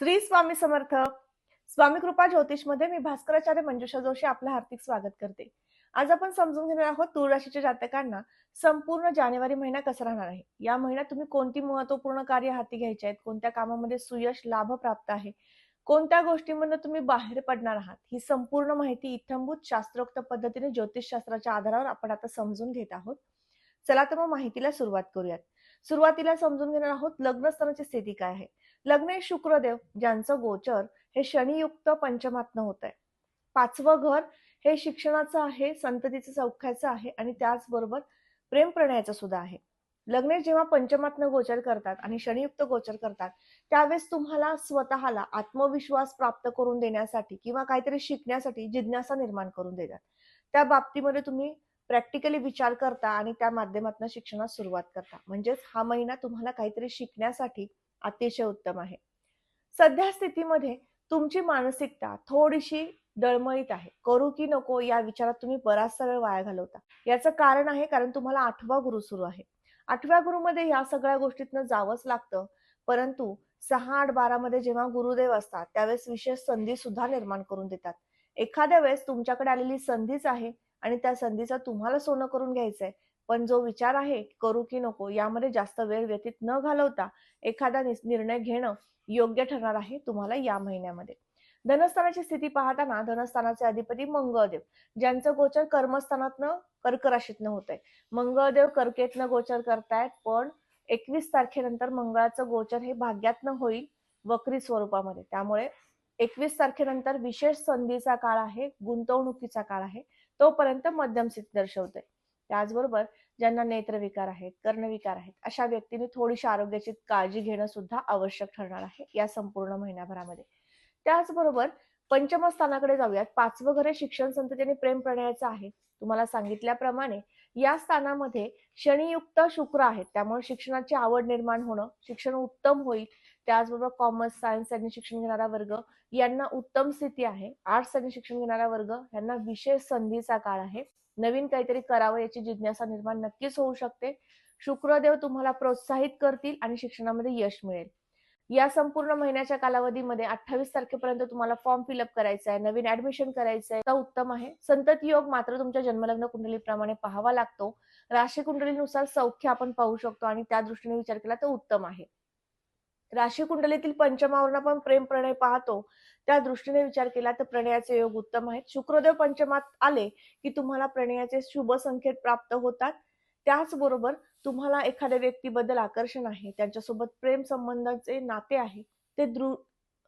श्री स्वामी समर्थ. स्वामी कृपा ज्योतिषमध्ये मी भास्कराचार्य मंजुषा जोशी आपलं हार्दिक स्वागत करते. आज आपण समजून घेणार आहोत तूळ राशीच्या जातकांना संपूर्ण जानेवारी महिना कसा राहणार आहे? या महिन्यात तुम्ही कोणती महत्त्वपूर्ण कार्य हाती घ्यायचे आहेत? कोणत्या कामामध्ये सुयश लाभ प्राप्त आहे? कोणत्या गोष्टींमधून तुम्ही बाहेर पडणार आहात? ही संपूर्ण माहिती इथंभूत शास्त्रोक्त पद्धतीने ज्योतिषशास्त्राच्या आधारावर आपण आता समजून घेत आहोत. चला तर मग माहितीला सुरुवात करूयात. सुरुवातीला समजून घेणार आहोत लग्नस्थानाची स्थिती काय आहे. लग्न हे शुक्रदेव ज्यांचं गोचर हे शनियुक्त पंचमात्न होत आहे पाचवं घर हे शिक्षणाचं आहे संततीचं सौख्याचं आहे आणि त्याचबरोबर प्रेम प्रणयाचं सुद्धा आहे. लग्न जेव्हा पंचमात्न गोचर करतात आणि शनियुक्त गोचर करतात त्यावेळेस तुम्हाला स्वतःला आत्मविश्वास प्राप्त करून देण्यासाठी किंवा काहीतरी शिकण्यासाठी जिज्ञासा निर्माण करून देतात. त्या बाबतीमध्ये तुम्ही प्रॅक्टिकली विचार करता आणि त्या माध्यमातून शिक्षणास सुरुवात करता. म्हणजेच हा महिना तुम्हाला काहीतरी शिकण्यासाठी अतिशय उत्तम आहे. सध्या स्थितीमध्ये तुमची मानसिकता थोडीशी डळमळीत आहे. करू की नको या विचारात तुम्ही बराचसा वेळ वाया घालवता. याचं कारण आहे कारण तुम्हाला आठवा गुरु सुरू आहे. आठव्या गुरुमध्ये या सगळ्या गोष्टीतनं जावंच लागतं. परंतु सहा आठ बारा मध्ये जेव्हा गुरुदेव असतात त्यावेळेस विशेष संधी सुद्धा निर्माण करून देतात. एखाद्या वेळेस तुमच्याकडे आलेली संधीच आहे आणि त्या संधीचा तुम्हाला सोनं करून घ्यायचंय. पण जो विचार आहे करू की नको यामध्ये जास्त वेळ व्यतीत न घालवता एखादा निर्णय घेणं योग्य ठरणार आहे तुम्हाला या महिन्यामध्ये. धनस्थानाची स्थिती पाहताना धनस्थानाचे अधिपती मंगळदेव ज्यांचं गोचर कर्मस्थानातनं कर्क राशीतनं होत आहे मंगळदेव कर्केतनं गोचर करतायत पण एकवीस तारखेनंतर मंगळाचं गोचर हे भाग्यातनं होईल वक्री स्वरूपामध्ये. त्यामुळे एकवीस तारखेनंतर विशेष संधीचा काळ आहे गुंतवणुकीचा काळ आहे. तोपर्यंत मध्यम स्थिती दर्शवते त्याचबरोबर ज्यांना नेत्रविकार आहेत कर्णविकार आहेत अशा व्यक्तींनी थोडीशी आरोग्याची काळजी घेणं सुद्धा आवश्यक ठरणार आहे या संपूर्ण महिन्याभरामध्ये. त्याचबरोबर पंचम स्थानाकडे जाऊयात. पाचवं घर शिक्षण संतती आणि प्रेम प्रणयाचं आहे. तुम्हाला सांगितल्याप्रमाणे या स्थानामध्ये शनियुक्त शुक्र आहेत. त्यामुळे शिक्षणाची आवड निर्माण होणं शिक्षण उत्तम होईल. त्याचबरोबर कॉमर्स सायन्स आणि शिक्षण घेणारा वर्ग यांना उत्तम स्थिती आहे. आर्ट्स आणि शिक्षण घेणारा वर्ग यांना विशेष संधीचा काळ आहे. नवीन काहीतरी करावं याची जिज्ञासा निर्माण नक्कीच होऊ शकते. शुक्रदेव तुम्हाला प्रोत्साहित करतील आणि शिक्षणामध्ये यश मिळेल. या संपूर्ण महिन्याच्या कालावधीमध्ये अठ्ठावीस तारखेपर्यंत तुम्हाला फॉर्म फिलअप करायचा आहे नवीन ऍडमिशन करायचं आहे. तर उत्तम आहे. संतती योग मात्र तुमच्या जन्मलग्न कुंडलीप्रमाणे पाहावा लागतो. राशी कुंडलीनुसार सौख्य आपण पाहू शकतो आणि त्या दृष्टीने विचार केला तर उत्तम आहे. राशी कुंडलीतील पंचमावरून आपण प्रेम प्रणय पाहतो. त्या दृष्टीने विचार केला तर प्रणयाचे योग उत्तम आहेत. शुक्रदेव पंचमात आले की तुम्हाला प्रणयाचे शुभ संकेत प्राप्त होतात. त्याचबरोबर तुम्हाला एखाद्या व्यक्तीबद्दल आकर्षण आहे त्यांच्यासोबत प्रेम संबंधाचे नाते आहे ते दृढ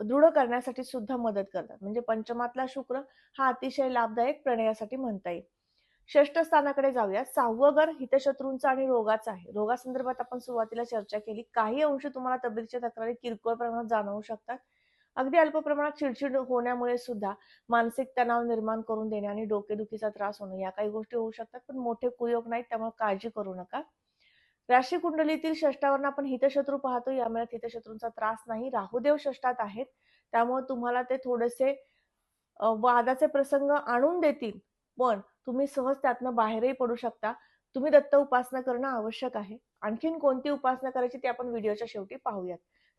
दृढ करण्यासाठी सुद्धा मदत करतात. म्हणजे पंचमातला शुक्र हा अतिशय लाभदायक प्रणयासाठी म्हणता येईल. षष्ठ स्थानाकडे जाऊया. सहावं घर हितशत्रूंचा आणि रोगाचा आहे. रोगासंदर्भात आपण सुरुवातीला चर्चा केली. काही अंश तुम्हाला तब्येतीच्या तक्रारी किरकोळ प्रमाणात जाणवू शकतात. अगदी अल्प प्रमाणात चिडचिड होण्यामुळे सुद्धा मानसिक तणाव निर्माण करून देणे आणि डोकेदुखीचा त्रास होणे या काही गोष्टी होऊ शकतात पण मोठे कुयोग नाहीत त्यामुळे काळजी करू नका. राशी कुंडलीतील षष्टावरून आपण हितशत्रू पाहतो या महिन्यात हितशत्रूंचा त्रास नाही. राहुदेव षष्टात आहेत. त्यामुळे तुम्हाला ते थोडेसे वादाचे प्रसंग आणून देतील. पण तुम्ही सहज त्यातनं बाहेरही पडू शकता. तुम्ही दत्त उपासना करणं आवश्यक आहे. आणखीन कोणती उपासना करायची ते आपण व्हिडिओच्या शेवटी पाहूयात.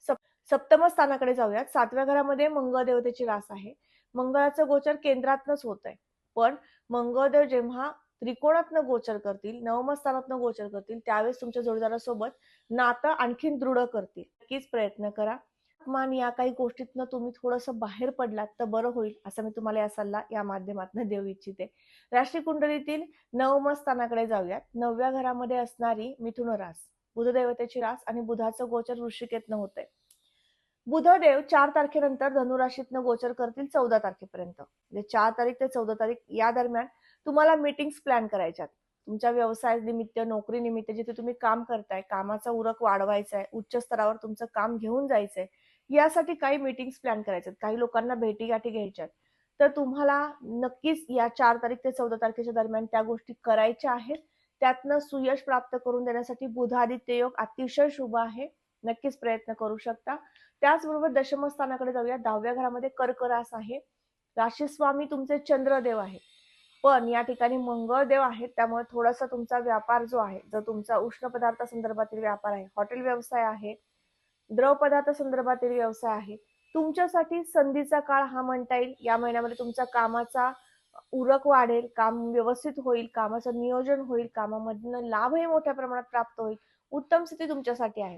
सप सप्तम स्थानाकडे जाऊयात. सातव्या घरामध्ये मंगळ देवतेची रास आहे. मंगळाचं गोचर केंद्रातनच होत आहे पण मंगळदेव जेव्हा त्रिकोणातनं गोचर करतील नवमस्थानातनं गोचर करतील त्यावेळेस तुमच्या जोडीदारासोबत नातं आणखीन दृढ करतील. नक्कीच प्रयत्न करा. मान या काही गोष्टीतनं तुम्ही थोडंसं बाहेर पडलात तर बरं होईल असं मी तुम्हाला या सल्ला या माध्यमातून देऊ इच्छिते. राशी कुंडलीतील नवम स्थानाकडे जाऊयात. नवव्या घरामध्ये असणारी मिथुन रास. बुधदेवतेची रास आणि बुधाचं गोचर वृश्चिकेतनं होतंय. बुधदेव चार तारखेनंतर धनुराशीतनं गोचर करतील चौदा तारखेपर्यंत. म्हणजे चार तारीख ते चौदा तारीख या दरम्यान तुम्हाला मीटिंग्स प्लॅन करायच्यात. तुमच्या व्यवसाय निमित्त नोकरी निमित्त जिथे तुम्ही काम करताय कामाचा उरक वाढवायचा आहे उच्च स्तरावर तुमचं काम घेऊन जायचंय यासाठी काही मीटिंग्स प्लॅन करायच्यात. काही लोकांना भेटीगाठी घ्यायच्यात. तर तुम्हाला नक्कीच या चार तारीख ते चौदा तारखेच्या दरम्यान त्या गोष्टी करायच्या आहेत. त्यातनं सुयश प्राप्त करून देण्यासाठी बुधादित्य योग अतिशय शुभ आहे. नक्कीच प्रयत्न करू शकता. त्याचबरोबर दशमस्थानाकडे जाऊया. दहाव्या घरामध्ये कर्करास आहे. राशी स्वामी तुमचे चंद्रदेव आहे. पण या ठिकाणी मंगळदेव आहेत त्यामुळे थोडासा तुमचा व्यापार जो आहे जर तुमचा उष्ण पदार्थ संदर्भातील व्यापार आहे हॉटेल व्यवसाय आहे द्रव पदार्थ संदर्भातील व्यवसाय आहे तुमच्यासाठी संधीचा काळ हा म्हणता येईल या महिन्यामध्ये तुमचा कामाचा उरक वाढेल काम व्यवस्थित होईल कामाचं नियोजन होईल कामामधनं लाभही मोठ्या प्रमाणात प्राप्त होईल उत्तम स्थिती तुमच्यासाठी आहे.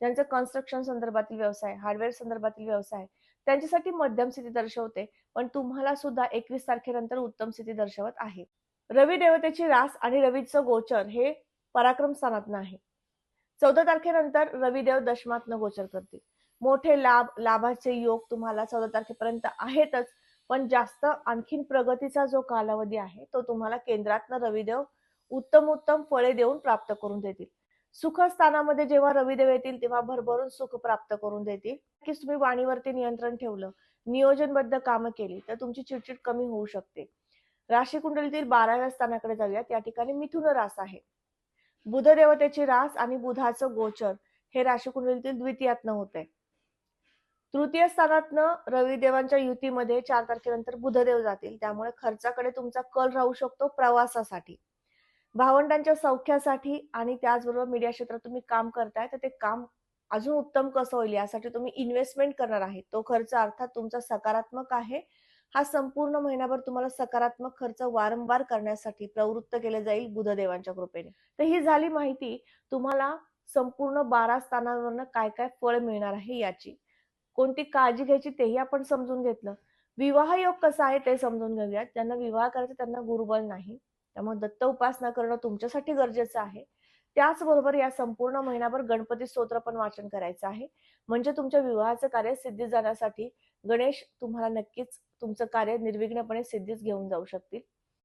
ज्यांचं कन्स्ट्रक्शन संदर्भातील व्यवसाय हार्डवेअर संदर्भातील व्यवसाय त्यांच्यासाठी मध्यम स्थिती दर्शवते पण तुम्हाला सुद्धा एकवीस तारखेनंतर उत्तम स्थिती दर्शवत आहे. रवी देवतेची रास आणि रवीचं गोचर हे पराक्रम स्थानात आहे चौदा तारखेनंतर रविदेव दशमातनं गोचर करतील. मोठे लाभ लाभाचे योग तुम्हाला चौदा तारखेपर्यंत आहेतच पण जास्त आणखीन प्रगतीचा जो कालावधी आहे तो तुम्हाला केंद्रातनं रविदेव उत्तम उत्तम फळे देऊन प्राप्त करून देतील. सुखस्थानामध्ये जेव्हा रविदेव येतील तेव्हा भरभरून सुख प्राप्त करून देतील. नक्कीच तुम्ही वाणीवरती नियंत्रण ठेवलं नियोजनबद्ध कामं केली तर तुमची चिडचिड कमी होऊ शकते. राशी कुंडलीतील बाराव्या स्थानाकडे जाऊयात. या ठिकाणी मिथुन रास आहे. बुध देवतेची रास आणि बुधाचं गोचर हे राशी कुंडलीतील द्वितीयातनं होत आहे तृतीय स्थानातनं रविदेवांच्या युतीमध्ये चार तारखेनंतर बुधदेव जातील. त्यामुळे खर्चाकडे तुमचा कल राहू शकतो प्रवासासाठी. भावंडांच्या सौख्यासाठी आणि त्याचबरोबर मीडिया क्षेत्रात तुम्ही काम करताय तर ते काम अजून उत्तम कसं होईल यासाठी तुम्ही इन्व्हेस्टमेंट करणार आहे. तो खर्च अर्थात तुमचा सकारात्मक आहे. हा संपूर्ण महिनाभर तुम्हाला सकारात्मक खर्च वारंवार करण्यासाठी प्रवृत्त केले जाईल बुधदेवांच्या कृपेने. तर ही झाली माहिती. तुम्हाला संपूर्ण बारा स्थानावरनं काय काय फळ मिळणार आहे याची. कोणती काळजी घ्यायची तेही आपण समजून घेतलं. विवाह योग कसा आहे ते समजून घेऊयात. ज्यांना विवाह करायचा त्यांना गुरुबल नाही. त्यामुळे दत्त उपासना करणं तुमच्यासाठी गरजेचं आहे. त्याचबरोबर या संपूर्ण महिनाभर गणपती स्तोत्र पण वाचन करायचं आहे. म्हणजे तुमच्या विवाहाचं कार्य सिद्धीत जाण्यासाठी गणेश तुम्हाला नक्कीच तुमचं कार्य निर्विघ्नपणे सिद्धीत घेऊन जाऊ शकतील.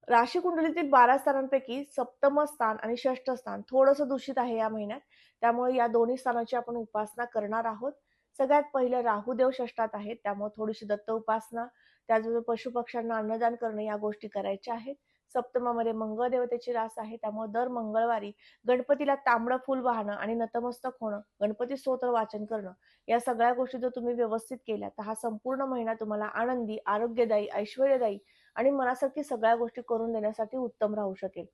राशी कुंडलीतील बारा स्थानांपैकी सप्तम स्थान आणि षष्ठ स्थान थोडंसं दूषित आहे या महिन्यात. त्यामुळे या दोन्ही स्थानाची आपण उपासना करणार आहोत. सगळ्यात पहिलं राहुदेव षष्ठात आहेत. त्यामुळे थोडीशी दत्त उपासना त्याचबरोबर पशुपक्ष्यांना अन्नदान करणं या गोष्टी करायच्या आहेत. सप्तमामध्ये मंगळ देवतेची रास आहे त्यामुळे दर मंगळवारी गणपतीला तांबडं फुल वाहणं आणि नतमस्तक होणं गणपती स्तोत्र वाचन करणं या सगळ्या गोष्टी जर तुम्ही व्यवस्थित केल्या तर हा संपूर्ण महिना तुम्हाला आनंदी आरोग्यदायी ऐश्वर्यदायी आणि मनासारखी सगळ्या गोष्टी करून देण्यासाठी उत्तम राहू शकेल.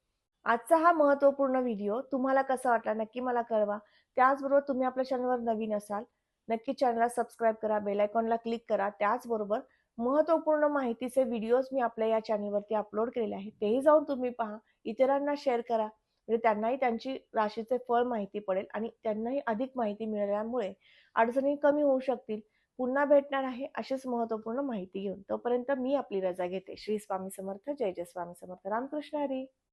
आजचा हा महत्त्वपूर्ण व्हिडिओ तुम्हाला कसा वाटला नक्की मला कळवा. त्याचबरोबर तुम्ही आपल्या चॅनलवर नवीन असाल नक्की चॅनलला सबस्क्राईब करा बेल आयकॉनला क्लिक करा त्याचबरोबर महत्त्वपूर्ण माहितीचे व्हिडिओज मी आपल्या या चॅनलवरती अपलोड केलेले आहेत. तेही जाऊन तुम्ही पहा. इतरांना शेअर करा. म्हणजे त्यांनाही त्यांची राशीचे फळ माहिती पडेल आणि त्यांनाही अधिक माहिती मिळाल्यामुळे अडचणी कमी होऊ शकतील. पुन्हा भेटणार आहे अशीच महत्त्वपूर्ण माहिती घेऊन. तोपर्यंत मी आपली रजा घेते. श्री स्वामी समर्थ. जय जय स्वामी समर्थ. रामकृष्ण हरी.